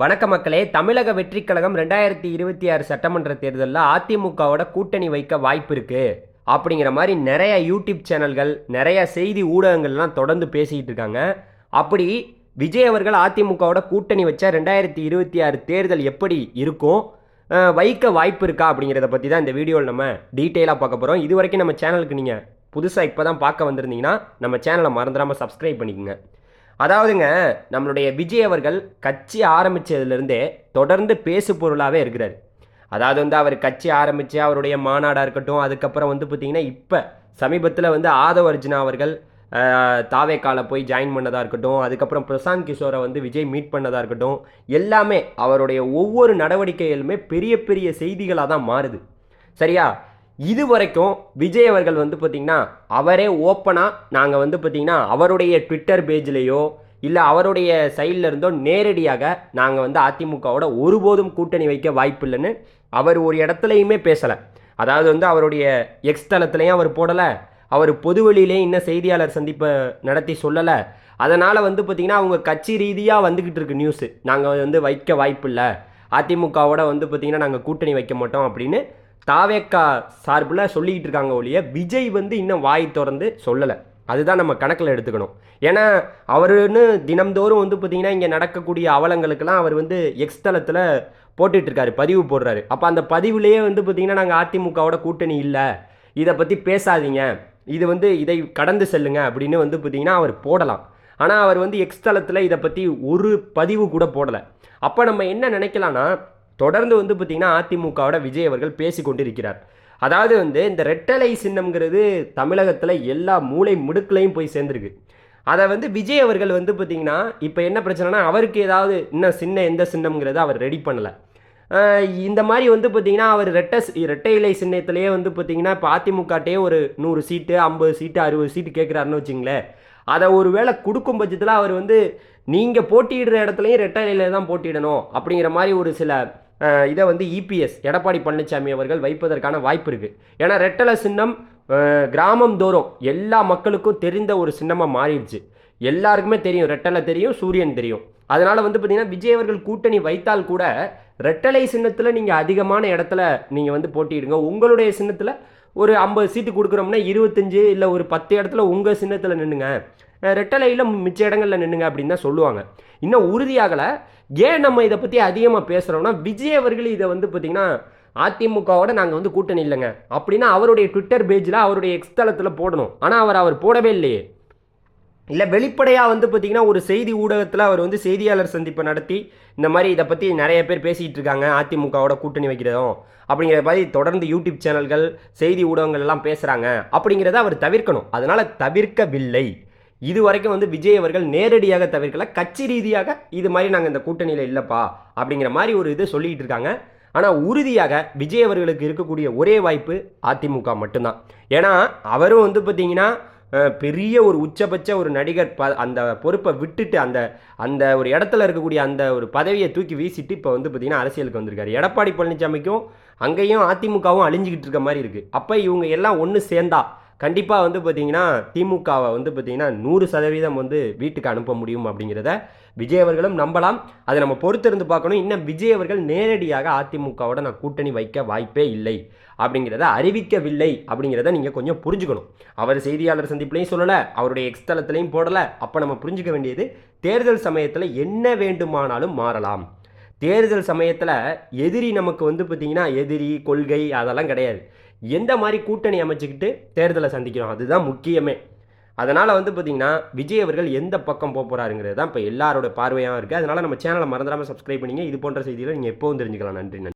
வணக்க மக்களே தமிழக வெற்றிக் கழகம் ரெண்டாயிரத்தி இருபத்தி ஆறு சட்டமன்ற தேர்தலில் அதிமுகவோட கூட்டணி வைக்க வாய்ப்பு இருக்கு. அப்படிங்கிற மாதிரி நிறைய யூடியூப் சேனல்கள் நிறைய செய்தி ஊடகங்கள்லாம் தொடர்ந்து பேசிக்கிட்டு இருக்காங்க. அப்படி விஜய் அவர்கள் அதிமுகவோட கூட்டணி வச்சா ரெண்டாயிரத்தி இருபத்தி ஆறு தேர்தல் எப்படி இருக்கும்? வைக்க வாய்ப்பு இருக்கா அப்படிங்கிறத பற்றி தான் இந்த வீடியோவில் நம்ம டீட்டெயிலாக பார்க்க போகிறோம் இது வரைக்கும் நம்ம சேனலுக்கு நீங்கள் புதுசாக இப்போ தான் பார்க்க வந்திருந்தீங்கன்னா நம்ம சேனலை மறந்துடாமல் சப்ஸ்கிரைப் பண்ணிக்கோங்க. அதாவதுங்க நம்மளுடைய விஜய் அவர்கள் கட்சி ஆரம்பித்ததுலேருந்தே தொடர்ந்து பேசு பொருளாகவே இருக்கிறார். அதாவது வந்து அவர் கட்சி ஆரம்பித்து அவருடைய மாநாடாக இருக்கட்டும் அதுக்கப்புறம் வந்து பார்த்திங்கன்னா இப்போ சமீபத்தில் வந்து ஆதவ அர்ஜுனா அவர்கள் தாவேக்கால போய் ஜாயின் பண்ணதாக இருக்கட்டும் அதுக்கப்புறம் பிரசாந்த் கிஷோரை வந்து விஜய் மீட் பண்ணதாக இருக்கட்டும் எல்லாமே அவருடைய ஒவ்வொரு நடவடிக்கைகளுமே பெரிய பெரிய செய்திகளாக தான் மாறுது. சரியா? இது வரைக்கும் விஜய் அவர்கள் வந்து பார்த்திங்கன்னா அவரே ஓப்பனாக நாங்கள் வந்து பார்த்திங்கன்னா அவருடைய ட்விட்டர் பேஜ்லேயோ இல்லை அவருடைய சைடில் இருந்தோ நேரடியாக நாங்கள் வந்து அதிமுகவோட ஒருபோதும் கூட்டணி வைக்க வாய்ப்பு இல்லைன்னு அவர் ஒரு இடத்துலையுமே பேசலை. அதாவது வந்து அவருடைய எக்ஸ் தளத்துலையும் அவர் போடலை அவர் பொதுவெளியிலேயும் இன்னும் செய்தியாளர் சந்திப்பை நடத்தி சொல்லலை. அதனால் வந்து பார்த்திங்கன்னா அவங்க கட்சி ரீதியாக வந்துக்கிட்டு இருக்கு நியூஸு நாங்கள் வந்து வைக்க வாய்ப்பு இல்லை. அதிமுகவோட வந்து பார்த்திங்கன்னா நாங்கள் கூட்டணி வைக்க மாட்டோம் அப்படின்னு தாவேக்கா சார்பில் சொல்லிக்கிட்டு இருக்காங்க ஒழிய விஜய் வந்து இன்னும் வாய் திறந்து சொல்லலை. அதுதான் நம்ம கணக்கில் எடுத்துக்கணும். ஏன்னா அவருன்னு தினம்தோறும் வந்து பார்த்திங்கன்னா இங்கே நடக்கக்கூடிய அவலங்களுக்கெல்லாம் அவர் வந்து எக்ஸ் தளத்தில் போட்டுட்டு பதிவு போடுறாரு. அப்போ அந்த பதிவுலேயே வந்து பார்த்திங்கன்னா நாங்கள் அதிமுகவோட கூட்டணி இல்லை. இதை பற்றி பேசாதீங்க. இது வந்து இதை கடந்து செல்லுங்க அப்படின்னு வந்து பார்த்திங்கன்னா அவர் போடலாம். ஆனால் அவர் வந்து எக்ஸ் தளத்தில் இதை பற்றி ஒரு பதிவு கூட போடலை. அப்போ நம்ம என்ன நினைக்கலாம்னா தொடர்ந்து வந்து பார்த்திங்கன்னா அதிமுகவோட விஜய் அவர்கள் பேசி கொண்டிருக்கிறார். அதாவது வந்து இந்த ரெட்டலை சின்னம்ங்கிறது தமிழகத்தில் எல்லா மூளை முடுக்கலையும் போய் சேர்ந்துருக்கு. அதை வந்து விஜய் அவர்கள் வந்து பார்த்திங்கன்னா இப்போ என்ன பிரச்சனைனா அவருக்கு ஏதாவது இன்னும் சின்ன எந்த சின்னம்ங்கிறத அவர் ரெடி பண்ணலை. இந்த மாதிரி வந்து பார்த்திங்கன்னா அவர் ரெட்டை ரெட்டை இலை சின்னத்திலேயே வந்து பார்த்திங்கன்னா இப்போ அதிமுகட்டே ஒரு நூறு சீட்டு ஐம்பது சீட்டு அறுபது சீட்டு கேட்குறாருன்னு வச்சுங்களேன். அதை ஒரு வேளை கொடுக்கும் பட்சத்தில் அவர் வந்து நீங்கள் போட்டியிடுற இடத்துலையும் ரெட்டை இலையில் தான் போட்டியிடணும் அப்படிங்கிற மாதிரி ஒரு சில இதை வந்து இபிஎஸ் எடப்பாடி பழனிசாமி அவர்கள் வைப்பதற்கான வாய்ப்பு இருக்குது ஏன்னா ரெட்டலை சின்னம் கிராமம் தோறும் எல்லா மக்களுக்கும் தெரிந்த ஒரு சின்னமாக மாறிடுச்சு. எல்லாருக்குமே தெரியும் ரெட்டலை தெரியும் சூரியன் தெரியும். அதனால் வந்து பார்த்திங்கன்னா விஜய் அவர்கள் கூட்டணி வைத்தால் கூட ரெட்டலை சின்னத்தில் நீங்கள் அதிகமான இடத்துல நீங்கள் வந்து போட்டியிடுங்க. உங்களுடைய சின்னத்தில் ஒரு ஐம்பது சீட்டு கொடுக்குறோம்னா இருபத்தஞ்சு இல்லை ஒரு பத்து இடத்துல உங்கள் சின்னத்தில் நின்றுங்க ரெட்டலையில் மிச்ச இடங்களில் நின்றுங்க அப்படின்னு தான் சொல்லுவாங்க. இன்னும் உறுதியாகலை ஏன் நம்ம இதை பற்றி அதிகமாக பேசுகிறோம்னா விஜய் அவர்கள் இதை வந்து பார்த்திங்கன்னா அதிமுகவோட நாங்கள் வந்து கூட்டணி இல்லைங்க. அப்படின்னா அவருடைய ட்விட்டர் பேஜில் அவருடைய எக்ஸ் தளத்தில் போடணும். ஆனால் அவர் அவர் போடவே இல்லையே. இல்லை வெளிப்படையாக வந்து பார்த்திங்கன்னா ஒரு செய்தி ஊடகத்தில் அவர் வந்து செய்தியாளர் சந்திப்பை நடத்தி இந்த மாதிரி இதை பற்றி நிறைய பேர் பேசிகிட்டு இருக்காங்க அதிமுகவோட கூட்டணி வைக்கிறதும் அப்படிங்கிற மாதிரி தொடர்ந்து யூடியூப் சேனல்கள் செய்தி ஊடகங்கள் எல்லாம் பேசுகிறாங்க அப்படிங்கிறத அவர் தவிர்க்கணும். அதனால் தவிர்க்கவில்லை. இது வரைக்கும் வந்து விஜய் அவர்கள் நேரடியாக தவிர்க்கல கட்சி ரீதியாக இது மாதிரி நாங்கள் இந்த கூட்டணியில் இல்லைப்பா அப்படிங்கிற மாதிரி ஒரு இது சொல்லிக்கிட்டு இருக்காங்க. ஆனால் உறுதியாக விஜய் அவர்களுக்கு இருக்கக்கூடிய ஒரே வாய்ப்பு அதிமுக மட்டும்தான். ஏன்னா அவரும் வந்து பார்த்தீங்கன்னா பெரிய ஒரு உச்சபட்ச ஒரு நடிகர் ப அந்த பொறுப்பை விட்டுட்டு அந்த அந்த ஒரு இடத்துல இருக்கக்கூடிய அந்த ஒரு பதவியை தூக்கி வீசிட்டு இப்போ வந்து பார்த்தீங்கன்னா அரசியலுக்கு வந்திருக்காரு. எடப்பாடி பழனிசாமிக்கும் அங்கேயும் அதிமுகவும் அழிஞ்சிக்கிட்டு இருக்க மாதிரி இருக்குது அப்போ இவங்க எல்லாம் ஒன்று சேர்ந்தா கண்டிப்பாக வந்து பார்த்தீங்கன்னா திமுகவை வந்து பார்த்தீங்கன்னா நூறு சதவீதம் வந்து வீட்டுக்கு அனுப்ப முடியும் அப்படிங்கிறத விஜய் அவர்களும் நம்பலாம். அதை நம்ம பொறுத்திருந்து பார்க்கணும். இன்னும் விஜய் அவர்கள் நேரடியாக அதிமுகவோட நான் கூட்டணி வைக்க வாய்ப்பே இல்லை அப்படிங்கிறத அறிவிக்கவில்லை அப்படிங்கிறத நீங்கள் கொஞ்சம் புரிஞ்சுக்கணும். அவர் செய்தியாளர் சந்திப்புலையும் சொல்லலை அவருடைய எக்ஸ்தலத்துலையும் போடலை. அப்போ நம்ம புரிஞ்சுக்க வேண்டியது தேர்தல் சமயத்தில் என்ன வேண்டுமானாலும் மாறலாம். தேர்தல் சமயத்தில் எதிரி நமக்கு வந்து பார்த்திங்கன்னா எதிரி கொள்கை அதெல்லாம் கிடையாது. எந்த மாதிரி கூட்டணி அமைச்சுக்கிட்டு தேர்தலை சந்திக்கிறோம்? அதுதான் முக்கியமே. அதனால் வந்து பார்த்திங்கன்னா விஜய் அவர்கள் எந்த பக்கம் போக போகிறாருங்கிறது தான் இப்போ எல்லாரோட பார்வையாக இருக்குது அதனால் நம்ம சேனலை மறந்துடாமல் சப்ஸ்கிரைப் பண்ணிங்க. இது போன்ற செய்திகளை நீங்கள் எப்போவும் தெரிஞ்சுக்கலாம். நன்றி நன்றி.